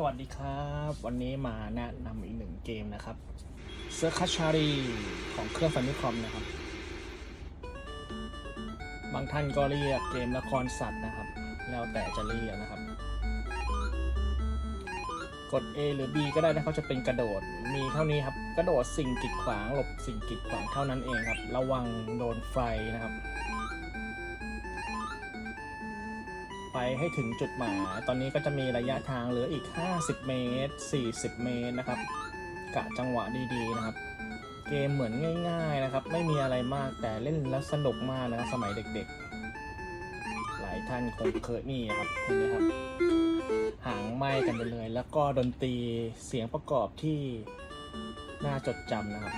สวัสดีครับ วันนี้มาแนะนำอีกหนึ่งเกมนะครับเซอร์คัชชารีของเครื่องฟันนิคอมนะครับ บางท่านก็เรียกเกมละครสัตว์นะครับ แล้วแต่จะเรียกนะครับ กด A หรือ B ก็ได้นะเขาจะเป็นกระโดดมีเท่านี้ครับ กระโดดสิ่งกีดขวางหลบสิ่งกีดขวางเท่านั้นเองครับ ระวังโดนไฟนะครับ ไปให้ถึงจุดหมาย ตอนนี้ก็จะมีระยะทางเหลืออีก 50 เมตร 40 เมตรนะครับ กะจังหวะดีๆนะครับ เกมเหมือนง่าย ๆนะครับ ไม่มีอะไรมากแต่เล่นแล้วสนุกมากนะครับสมัยเด็กๆ หลายท่านคงเคยนี่ครับเห็นไหมครับ หางไหม้กันไปเลย แล้วก็ดนตรีเสียงประกอบที่น่าจดจำนะครับ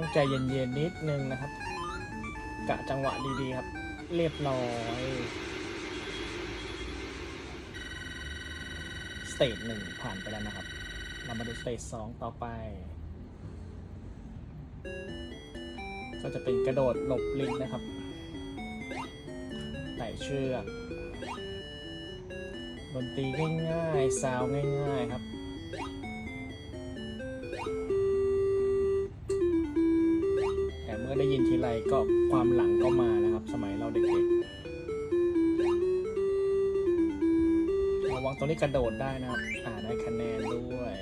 ต้องใจเย็นๆนิดนึงนะครับ กะจังหวะดีๆครับ เรียบร้อยสเตจหนึ่งผ่านไปแล้วนะครับ เรามาดูสเตจสองต่อไป ก็จะเป็นกระโดดหลบลิงนะครับไต่เชือกดนตรีง่ายๆ ซาวง่ายๆครับ ได้ยินทีไรก็ความหลังก็มานะครับ สมัยเราเด็กๆระวังตรงนี้กระโดดได้นะครับอ่าได้คะแนนด้วย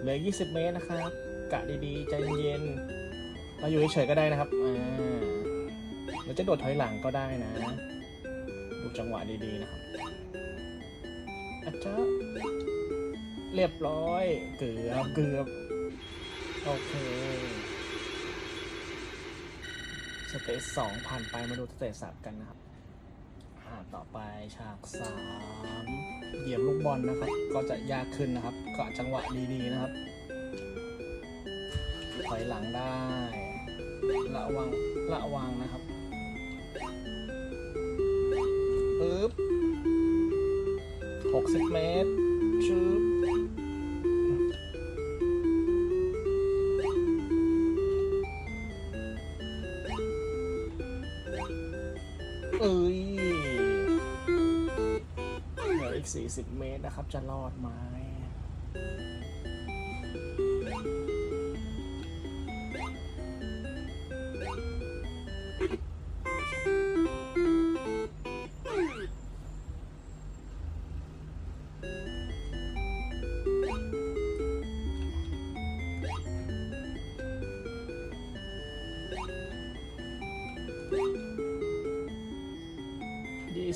เหลือ 20 เมตรนะครับ กะดีๆ ใจเย็นๆเราอยู่เฉยๆก็ได้นะครับอ่าหรือจะโดดถอยหลังก็ได้นะ ดูจังหวะดีๆนะครับอาจจะเรียบร้อย เกือบเกือบโอเค สเตจสองผ่านไปมาดูสเตจสามกันนะครับอ่าต่อไปฉากสามเหยียบลูกบอลนะครับ ก็จะยากขึ้นนะครับกะจังหวะดีๆนะครับถอยหลังได้ ระวังระวังนะครับปึ๊บหกสิบเมตรชืบ เอ้ยเหลืออีก 40 เมตรนะครับ จะรอดไหม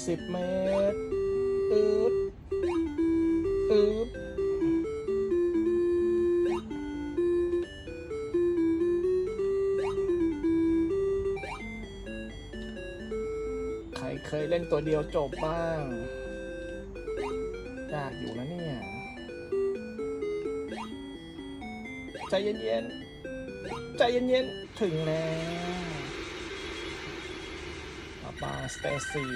สิบเมตรอืดอืดใครเคยเล่นตัวเดียวจบบ้างยากอยู่นะเนี่ย ใจเย็นๆ ใจเย็นๆ ถึงแล้ว ป้าป้าสเตซี่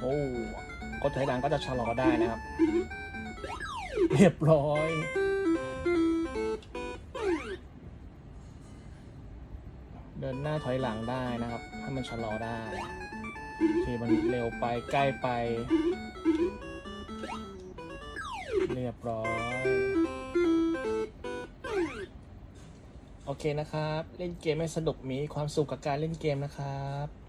โอ้กดถอยหลังก็จะชะลอได้นะครับ เรียบร้อยเดินหน้าถอยหลังได้นะครับให้มันชะลอได้ที่มันเร็วไปใกล้ไป เรียบร้อย เคนะครับ เล่นเกมให้สนุกมีความสุขกับการเล่นเกมนะครับ